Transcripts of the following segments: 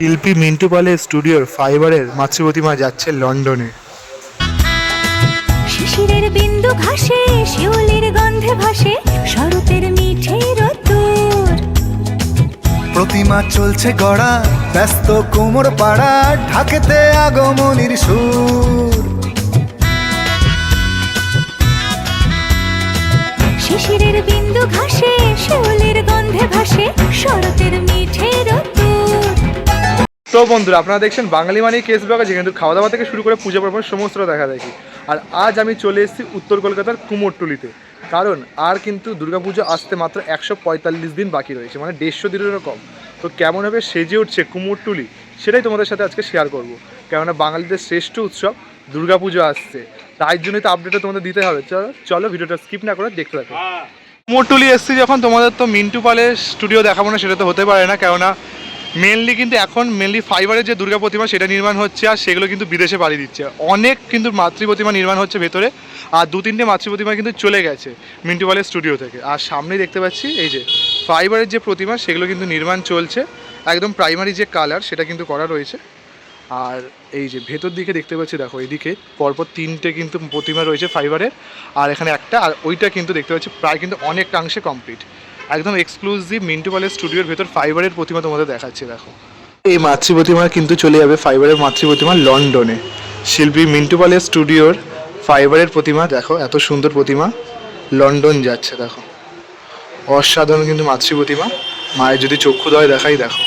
শিল্পী মিন্টু পালের স্টুডিওর ফাইবারের মাতৃ প্রতিমা যাচ্ছে লন্ডনে। শিশিরের বিন্দু ঘাসে শিউলির গন্ধে ভাসে শরতের মিঠে রতুর প্রতিমা চলছে গড়া ব্যস্ত কোমর পাড়া ঢাকেতে আগমনির সুর। শিশিরের বিন্দু ঘাসে শিউলির গন্ধে ভাসে শরতের মিঠে রতুর তো বন্ধুরা, আপনারা দেখছেন বাঙালি মানে কেস ব্লগ কিন্তু খাওয়া দাওয়া থেকে শুরু করে পূজা পার্বণ সমস্তটা দেখা দেখি। আর আজ আমি চলে এসেছি উত্তর কলকাতার কুমোরটুলিতে। কারণ আর কিন্তু দুর্গাপুজো আসতে মাত্র একশো পঁয়তাল্লিশ দিন বাকি রয়েছে মানে দেড়শো দিনেরও কম তো কেমনভাবে সেজে উঠছে কুমোরটুলি, সেটাই তোমাদের সাথে আজকে শেয়ার করব। কেননা বাঙালিদের শ্রেষ্ঠ উৎসব দুর্গাপুজো আসছে। তাই জন্যই তো আপডেটটা তোমাদের দিতে হবে। চলো চলো ভিডিওটা স্কিপ না করে দেখতে থাকো। কুমোরটুলি এসছি যখন, তোমাদের তো মিন্টু পালের স্টুডিও দেখাবো না, সেটা তো হতে পারে না। কেননা মেনলি কিন্তু এখন মেনলি ফাইবারের যে দুর্গা প্রতিমা সেটা নির্মাণ হচ্ছে আর সেগুলো কিন্তু বিদেশে পাড়ি দিচ্ছে। অনেক কিন্তু মাতৃ প্রতিমা নির্মাণ হচ্ছে ভেতরে আর দু তিনটে মাতৃ প্রতিমা কিন্তু চলে গেছে মিন্টু পালের স্টুডিও থেকে। আর সামনেই দেখতে পাচ্ছি এই যে ফাইবারের যে প্রতিমা সেগুলো কিন্তু নির্মাণ চলছে, একদম প্রাইমারি যে কালার সেটা কিন্তু করা রয়েছে। আর এই যে ভেতর দিকে দেখতে পাচ্ছি, দেখো এইদিকে পরপর তিনটে কিন্তু প্রতিমা রয়েছে ফাইবারের আর এখানে একটা, আর ওইটা কিন্তু দেখতে পাচ্ছি প্রায় কিন্তু অনেকাংশে কমপ্লিট একদম এক্সক্লুসিভ মিন্টু পালের স্টুডিওর ভেতর ফাইবারের প্রতিমা তোমাদের দেখাচ্ছি, দেখো। এই মাতৃ প্রতিমা কিন্তু চলে যাবে ফাইবারের মাতৃ প্রতিমা লন্ডনে শিল্পী মিন্টু পালের স্টুডিওর ফাইবারের প্রতিমা, দেখো, এত সুন্দর প্রতিমা। লন্ডন যাচ্ছে, দেখো। অসাধারণ কিন্তু মাতৃ প্রতিমা মায়ের যদি চক্ষু চক্ষুদয় দেখাই, দেখো।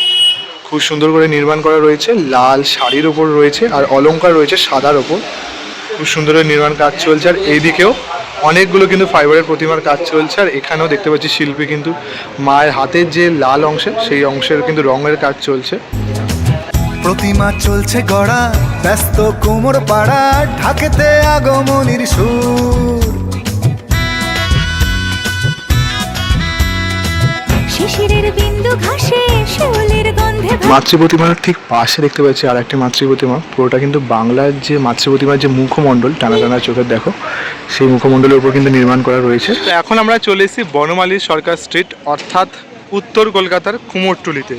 খুব সুন্দর করে নির্মাণ করা রয়েছে। লাল শাড়ির ওপর রয়েছে আর অলঙ্কার রয়েছে সাদার ওপর। খুব সুন্দর নির্মাণ কাজ চলছে। আর এইদিকেও অনেকগুলো কিন্তু ফাইবারের প্রতিমার কাজ চলছে আর এখানেও দেখতে পাচ্ছি শিল্পী কিন্তু মায়ের হাতের যে লাল অংশে সেই অংশের কিন্তু রঙের কাজ চলছে। প্রতিমা চলছে গড়া ব্যস্ত কোমর পাড়া ঢাকেতে আগমনির সুর। শিশিরের বিন্দু ঘাসে ভাসে মাতৃ প্রতিমার ঠিক পাশে দেখতে পাচ্ছি আর একটি মাতৃ প্রতিমা পুরোটা কিন্তু বাংলার যে মাতৃ প্রতিমার যে মুখমণ্ডল টানা টানা চোখের দেখো সেই মুখমণ্ডলের উপর কিন্তু নির্মাণ করা রয়েছে। এখন আমরা চলে এসেছি বনমালী সরকার স্ট্রিট অর্থাৎ উত্তর কলকাতার কুমোরটুলিতে।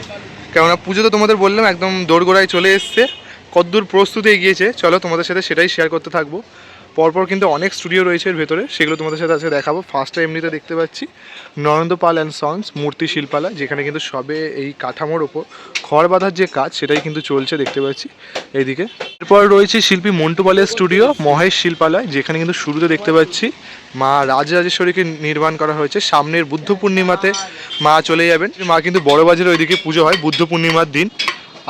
কেননা পুজো তো তোমাদের বললাম একদম দোরগোড়ায় চলে এসছে কতদূর প্রস্তুতি এগিয়েছে চলো তোমাদের সাথে সেটাই শেয়ার করতে থাকব। পরপর কিন্তু অনেক স্টুডিও রয়েছে এর ভেতরে, সেগুলো তোমাদের সাথে আজকে দেখাবো। ফার্স্টে এমনিতে দেখতে পাচ্ছি নরেন্দ্র পাল অ্যান্ড সন্স মূর্তি শিল্পালা, যেখানে কিন্তু সবে এই কাঠামোর ওপর খড় বাঁধার যে কাজ, সেটাই কিন্তু চলছে দেখতে পাচ্ছি এইদিকে। এরপর রয়েছে শিল্পী মন্টু পালের স্টুডিও মহেশ শিল্পালয়, যেখানে কিন্তু শুরুতে দেখতে পাচ্ছি মা রাজরাজেশ্বরীকে নির্মাণ করা হয়েছে। সামনের বুদ্ধ পূর্ণিমাতে মা চলে যাবেন। মা কিন্তু বড় বাজারে ওইদিকে পুজো হয়, বুদ্ধ পূর্ণিমার দিন।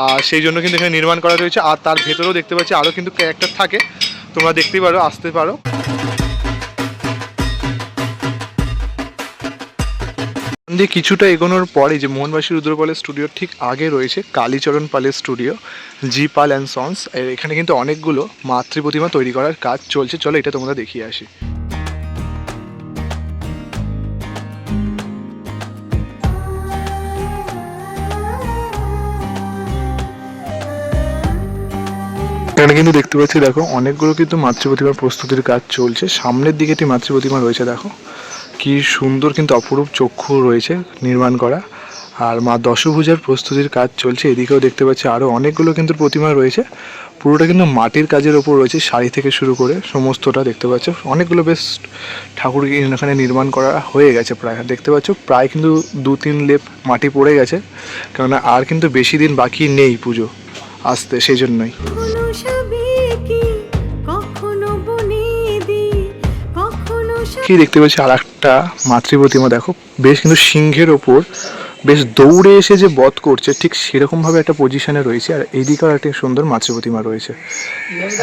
আর সেই জন্য কিন্তু এখানে নির্মাণ করা রয়েছে আর তার ভেতরেও দেখতে পাচ্ছি আরও কিন্তু ক্যারেক্টার থাকে। তোমরা দেখতেই পারো, আসতে পারো। দিয়ে কিছুটা এগোনোর পরে যে মোহনবাসী রুদ্রপালের স্টুডিও ঠিক আগে রয়েছে, কালীচরণ পালের studio G Pal and sons এর এখানে কিন্তু অনেকগুলো মাতৃ প্রতিমা তৈরি করার কাজ চলছে। চলো এটা তোমরা দেখিয়ে আসি। এখানে কিন্তু দেখতে পাচ্ছি, দেখো, অনেকগুলো কিন্তু মাতৃ প্রতিমার প্রস্তুতির কাজ চলছে। সামনের দিকে একটি মাতৃ প্রতিমা রয়েছে, দেখো। কি সুন্দর কিন্তু অপরূপ চক্ষু রয়েছে নির্মাণ করা। আর মা দশভুজার প্রস্তুতির কাজ চলছে। এদিকেও দেখতে পাচ্ছি আরও অনেকগুলো কিন্তু প্রতিমা রয়েছে। পুরোটা কিন্তু মাটির কাজের ওপর রয়েছে শাড়ি থেকে শুরু করে সমস্তটা দেখতে পাচ্ছ। অনেকগুলো বেশ ঠাকুর এখানে নির্মাণ করা হয়ে গেছে প্রায়। দেখতে পাচ্ছ, প্রায় কিন্তু দু তিন লেপ মাটি পড়ে গেছে। কেননা আর কিন্তু বেশি দিন বাকি নেই পুজো আসতে, সেই জন্যই। কি দেখতে পাচ্ছি আর একটা মাতৃ প্রতিমা, দেখো। বেশ কিন্তু সিংহের ওপর বেশ দৌড়ে এসে যে বধ করছে, ঠিক সেরকমভাবে একটা পজিশনে রয়েছে। আর এইদিকেও একটা সুন্দর মাতৃ প্রতিমা রয়েছে।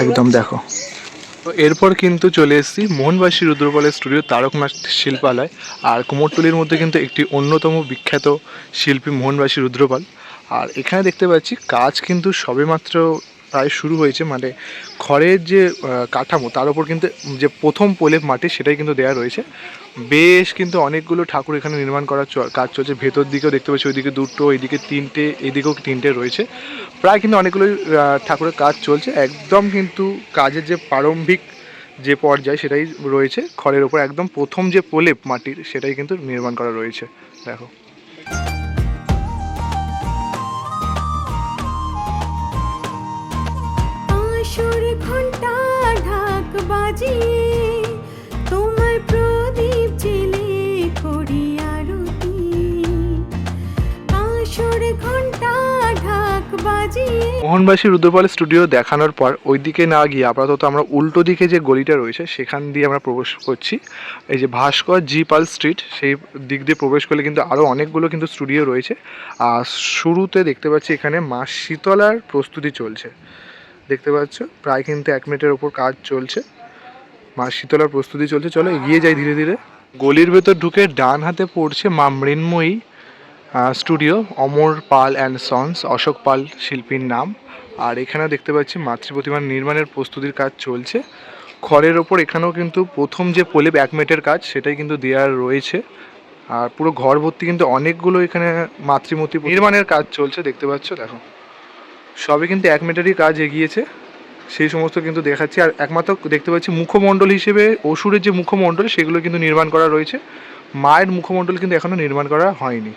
একদম দেখো। তো এরপর কিন্তু চলে এসেছি মোহনবাসী রুদ্রপালের স্টুডিও তারকনাথ শিল্পালয়। আর কুমোরটুলির মধ্যে কিন্তু একটি অন্যতম বিখ্যাত শিল্পী মোহনবাসী রুদ্রপাল। আর এখানে দেখতে পাচ্ছি, কাজ কিন্তু সবেমাত্র প্রায় শুরু হয়েছে মানে খড়ের যে কাঠামো, তার উপর কিন্তু যে প্রথম প্রলেপ মাটি, সেটাই কিন্তু দেওয়া রয়েছে। বেশ কিন্তু অনেকগুলো ঠাকুর এখানে নির্মাণ করার কাজ চলছে। ভেতর দিকেও দেখতে পাচ্ছি, ওইদিকে দুটো এইদিকে তিনটে, এদিকেও তিনটে রয়েছে। প্রায় কিন্তু অনেকগুলো ঠাকুরের কাজ চলছে। একদম কিন্তু কাজের যে প্রারম্ভিক যে পর্যায়, সেটাই রয়েছে। খড়ের ওপর একদম প্রথম যে প্রলেপ মাটির, সেটাই কিন্তু নির্মাণ করা রয়েছে। দেখো। মোহনবাসী রুদ্রপাল স্টুডিও দেখানোর পর ওই দিকে না গিয়ে আপাতত আমরা উল্টো দিকে যে গলিটা রয়েছে, সেখান দিয়ে আমরা প্রবেশ করছি। এই যে ভাস্কর জি পাল স্ট্রিট, সেই দিক দিয়ে প্রবেশ করলে কিন্তু আরও অনেকগুলো কিন্তু স্টুডিও রয়েছে। আর শুরুতে দেখতে পাচ্ছি এখানে মা শীতলার প্রস্তুতি চলছে। দেখতে পাচ্ছ, প্রায় কিন্তু এক মিনিটের ওপর কাজ চলছে। মা শীতলার প্রস্তুতি চলছে, চলো এগিয়ে যাই ধীরে ধীরে। গলির ভেতর ঢুকে ডান হাতে পড়ছে মা Mrinmoyee studio Amar Pal and sons Ashok Pal শিল্পীর নাম। আর এখানে দেখতে পাচ্ছি মাতৃ প্রতিমার নির্মাণের প্রস্তুতির কাজ চলছে। খড়ের ওপর এখানেও কিন্তু প্রথম যে প্রলেপ এক মেটের কাজ, সেটাই কিন্তু দেওয়ার রয়েছে। আর পুরো ঘর ভর্তি কিন্তু অনেকগুলো এখানে মাতৃমূর্তি নির্মাণের কাজ চলছে, দেখতে পাচ্ছ, দেখো। সবে কিন্তু এক মিনিটেরই কাজ এগিয়েছে। সেই সমস্ত কিন্তু দেখাচ্ছি। আর একমাত্র দেখতে পাচ্ছি মুখমণ্ডল হিসেবে অসুরের যে মুখমণ্ডল, সেগুলো কিন্তু নির্মাণ করা রয়েছে। মায়ের মুখমণ্ডল কিন্তু এখনও নির্মাণ করা হয়নি।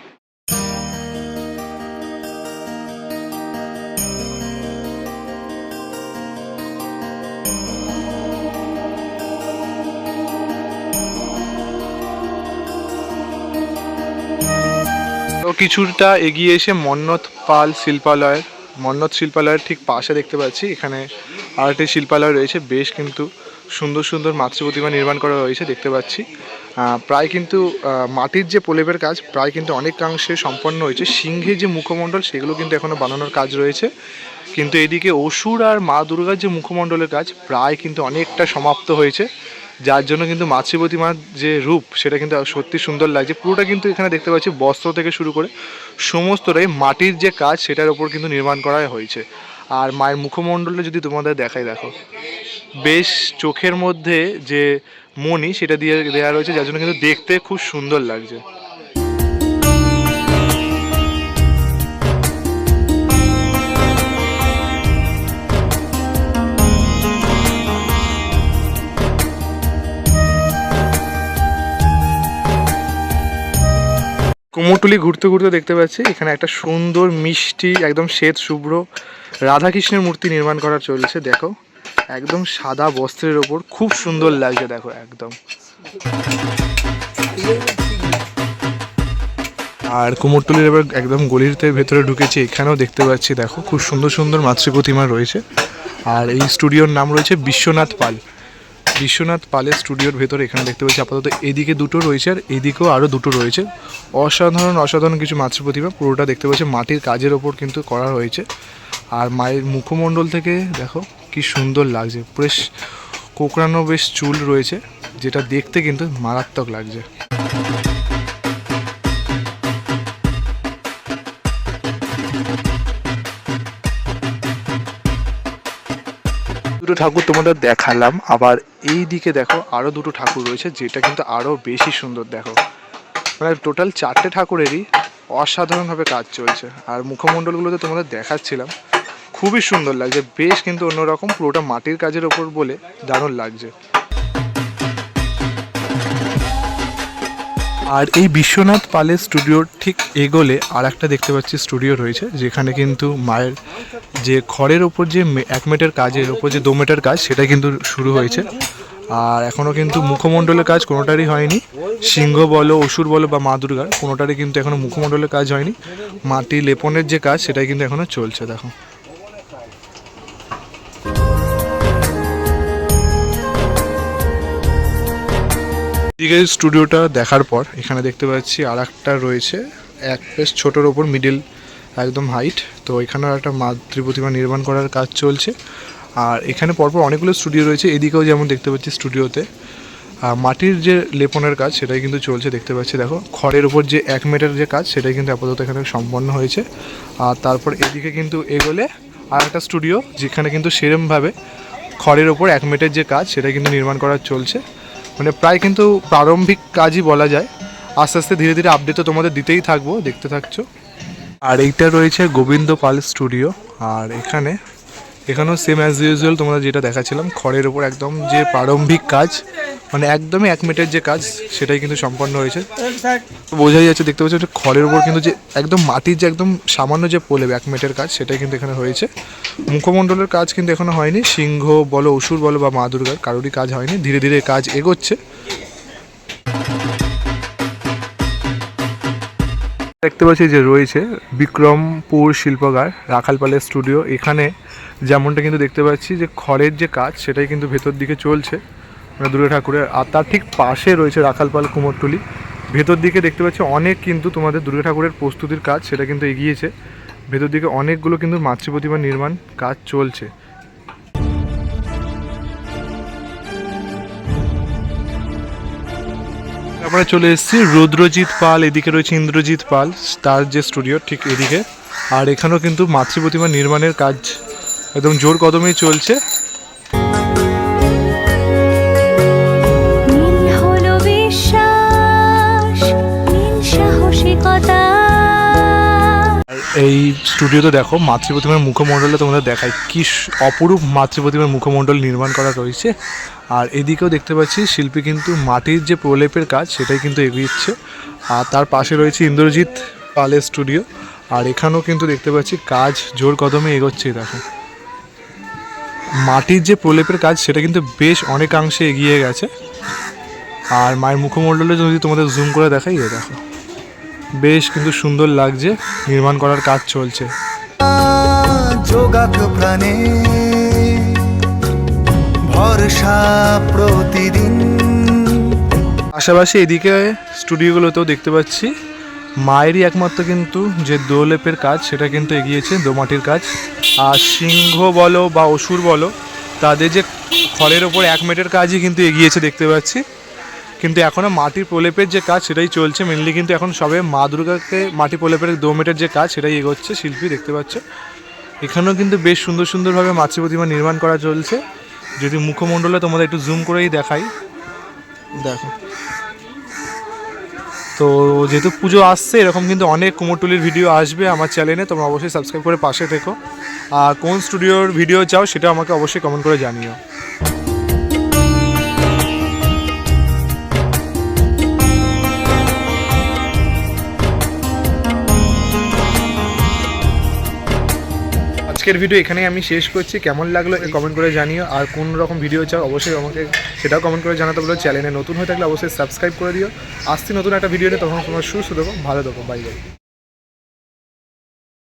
কিছুটা এগিয়ে এসে মন্নত পাল শিল্পালয়ের মন্নত শিল্পালয়ের ঠিক পাশে দেখতে পাচ্ছি। এখানে আরেকটি শিল্পালয় রয়েছে, বেশ কিন্তু সুন্দর সুন্দর মাতৃ প্রতিমা নির্মাণ করা হয়েছে, দেখতে পাচ্ছি। প্রায় কিন্তু মাটির যে প্রলেপের কাজ, প্রায় কিন্তু অনেকাংশে সম্পন্ন হয়েছে। সিংহের যে মুখমণ্ডল, সেগুলো কিন্তু এখনও বানানোর কাজ রয়েছে। কিন্তু এদিকে অসুর আর মা দুর্গার যে মুখমণ্ডলের কাজ, প্রায় কিন্তু অনেকটা সমাপ্ত হয়েছে। যার জন্য কিন্তু মাতৃ প্রতিমার যে রূপ, সেটা কিন্তু সত্যি সুন্দর লাগছে। পুরোটা কিন্তু এখানে দেখতে পাচ্ছি বস্ত্র থেকে শুরু করে সমস্তটাই মাটির যে কাজ, সেটার ওপর কিন্তু নির্মাণ করা হয়েছে। আর মায়ের মুখমণ্ডলটা যদি তোমাদের দেখাই, দেখো। বেশ চোখের মধ্যে যে মণি, সেটা দিয়ে দেওয়া রয়েছে, যার জন্য কিন্তু দেখতে খুব সুন্দর লাগছে। কুমোরটুলি ঘুরতে ঘুরতে দেখতে পাচ্ছি, এখানে একটা সুন্দর মিষ্টি, একদম শ্বেত শুভ্র রাধাকৃষ্ণের মূর্তি নির্মাণ করা চলছে, দেখো। একদম সাদা বস্ত্রের ওপর, খুব সুন্দর লাগছে, দেখো, একদম। আর কুমোরটুলির এবার একদম গলিতে ভেতরে ঢুকেছি, এখানেও দেখতে পাচ্ছি, দেখো, খুব সুন্দর সুন্দর মাতৃ প্রতিমা রয়েছে। আর এই স্টুডিওর নাম রয়েছে বিশ্বনাথ পাল। বিশ্বনাথ পালের স্টুডিওর ভেতরে এখানে দেখতে পাচ্ছি, আপাতত এদিকে দুটো রয়েছে আর এদিকেও আরও দুটো রয়েছে। অসাধারণ অসাধারণ কিছু মাতৃ প্রতিমা, পুরোটা দেখতে পাচ্ছি, মাটির কাজের ওপর কিন্তু করা হয়েছে। আর মায়ের মুখমণ্ডল থেকে দেখো কি সুন্দর লাগছে। বেশ কোকড়ানো বেশ চুল রয়েছে, যেটা দেখতে কিন্তু মারাত্মক লাগছে। দুটো ঠাকুর তোমাদের দেখালাম, আবার এই দিকে দেখো আরও দুটো ঠাকুর রয়েছে, যেটা কিন্তু আরও বেশি সুন্দর দেখো। মানে টোটাল চারটে ঠাকুরেরই অসাধারণভাবে কাজ চলছে, আর মুখমণ্ডলগুলোতে তোমাদের দেখাচ্ছিলাম। খুবই সুন্দর লাগছে। বেশ কিন্তু অন্যরকম পুরোটা মাটির কাজের ওপর বলে দারুণ লাগছে। আর এই বিশ্বনাথ পালের স্টুডিওর ঠিক এগোলে আর একটা দেখতে পাচ্ছি স্টুডিও রয়েছে, যেখানে কিন্তু মায়ের যে খড়ের ওপর যে এক মিটার কাজের ওপর যে দু মিটার কাজ, সেটা কিন্তু শুরু হয়েছে। আর এখনও কিন্তু মুখমণ্ডলের কাজ কোনোটারই হয়নি। সিংহ বলো, অসুর বলো বা মা দুর্গার, কোনোটারই কিন্তু এখনও মুখমণ্ডলের কাজ হয়নি। মাটি লেপনের যে কাজ, সেটাই কিন্তু এখনও চলছে, দেখো। এদিকে স্টুডিওটা দেখার পর, এখানে দেখতে পাচ্ছি আর একটা রয়েছে, এক বেশ ছোটোর ওপর মিডিল একদম হাইট তো এখানেও একটা মাতৃ প্রতিমা নির্মাণ করার কাজ চলছে। আর এখানে পরপর অনেকগুলো স্টুডিও রয়েছে, এদিকেও যেমন দেখতে পাচ্ছি স্টুডিওতে মাটির যে লেপনের কাজ, সেটাই কিন্তু চলছে, দেখতে পাচ্ছি, দেখো, খড়ের উপর যে এক মিটার যে কাজ, সেটাই কিন্তু আপাতত এখানে সম্পন্ন হয়েছে। আর তারপর এদিকে কিন্তু এগোলে আর একটা স্টুডিও যেখানে কিন্তু সেরমভাবে খড়ের ওপর এক মিটার যে কাজ সেটা কিন্তু নির্মাণ করা চলছে। মানে প্রায় কিন্তু প্রারম্ভিক কাজই বলা যায়। আস্তে আস্তে ধীরে ধীরে আপডেট তো তোমাদের দিতেই থাকব, দেখতে থাকছো। আর এইটা রয়েছে গোবিন্দ পাল স্টুডিও আর এখানে এখানেও সেম অ্যাজ ইউজুয়াল তোমরা যেটা দেখাচ্ছিলাম, খড়ের ওপর একদম যে প্রারম্ভিক কাজ মানে একদমই এক মিটার যে কাজ, সেটাই কিন্তু সম্পন্ন হয়েছে। বোঝাই যাচ্ছে, দেখতে পাচ্ছি খড়ের উপর কিন্তু যে একদম মাটির যে একদম সামান্য যে পোলে এক মিটার কাজ, সেটাই কিন্তু এখানে হয়েছে। মুখমণ্ডলের কাজ কিন্তু এখনও হয়নি, সিংহ বলো, অসুর বলো বা মা দুর্গার কারোরই কাজ হয়নি, ধীরে ধীরে কাজ এগোচ্ছে। দেখতে পাচ্ছি যে রয়েছে বিক্রমপুর শিল্পগার রাখালপালের স্টুডিও, এখানে যেমনটা কিন্তু দেখতে পাচ্ছি যে খড়ের যে কাজ, সেটাই কিন্তু ভেতর দিকে চলছে। মানে দুর্গা ঠাকুরের আর তার ঠিক পাশে রয়েছে রাখালপাল কুমোরটুলি ভেতর দিকে দেখতে পাচ্ছি অনেক কিন্তু তোমাদের দুর্গা ঠাকুরের প্রস্তুতির কাজ, সেটা কিন্তু এগিয়েছে। ভেতর দিকে অনেকগুলো কিন্তু মাতৃ প্রতিমা নির্মাণ কাজ চলছে। আমরা চলে এসেছি রুদ্রজিৎ পাল, এদিকে রয়েছে ইন্দ্রজিৎ পাল, তার যে স্টুডিও ঠিক এদিকে। আর এখানেও কিন্তু মাতৃ প্রতিমা নির্মাণের কাজ একদম জোর কদমেই চলছে। এই স্টুডিওতে দেখো মাতৃ প্রতিমার মুখমণ্ডলে তোমাদের দেখায় কি অপরূপ মাতৃ প্রতিমার মুখমণ্ডল নির্মাণ করা রয়েছে। আর এদিকেও দেখতে পাচ্ছি শিল্পী কিন্তু মাটির যে প্রলেপের কাজ সেটাই কিন্তু এগিয়েছে আর তার পাশে রয়েছে ইন্দ্রজিৎ পালের স্টুডিও। আর এখানেও কিন্তু দেখতে পাচ্ছি কাজ জোর কদমে এগোচ্ছে দেখো। মাটির যে প্রলেপের কাজ সেটা কিন্তু বেশ অনেকাংশে এগিয়ে গেছে। আর মায়ের মুখমণ্ডলে যদি তোমাদের জুম করে দেখাই এ দেখো। বেশ কিন্তু সুন্দর লাগছে নির্মাণ করার কাজ চলছে। যোগাক প্রাণে ভরসা প্রতিদিন। পাশাপাশি এদিকে স্টুডিওগুলোতেও দেখতে পাচ্ছি মায়েরই একমাত্র কিন্তু যে দোলেপের কাজ, সেটা কিন্তু এগিয়েছে দোমাটির কাজ। আর সিংহ বলো বা অসুর বলো, তাদের যে খড়ের ওপর এক মিটার কাজই কিন্তু এগিয়েছে দেখতে পাচ্ছি। কিন্তু এখনও মাটি প্রলেপের যে কাজ, সেটাই চলছে। মেনলি কিন্তু এখন সবে মা দুর্গাকে মাটি প্রলেপের দো মিটার যে কাজ, সেটাই এগোচ্ছে শিল্পী দেখতে পাচ্ছ। এখানেও কিন্তু বেশ সুন্দর সুন্দরভাবে মাতৃ প্রতিমা নির্মাণ করা চলছে। যদি মুখমণ্ডলে তোমাদের একটু জুম করেই দেখাই। দেখো। তো যেহেতু পুজো আসছে, এরকম কিন্তু অনেক কুমোরটুলির ভিডিও আসবে আমার চ্যানেলে, তোমরা অবশ্যই সাবস্ক্রাইব করে পাশে থেকো। আর কোন স্টুডিওর ভিডিও চাও সেটা আমাকে অবশ্যই কমেন্ট করে জানিও। আজকের ভিডিও এখানেই আমি শেষ করছি। কেমন লাগল কমেন্ট করে জানিও। আর কোন রকম ভিডিও চাও অবশ্যই আমাকে সেটাও কমেন্ট করে জানাতে বলো। চ্যানেলে নতুন হয়ে থাকলে অবশ্যই সাবস্ক্রাইব করে দিও। আসছি নতুন একটা ভিডিও নিয়ে তখন তোমার সুস্থ দেবো ভালো দেবো বাই বাই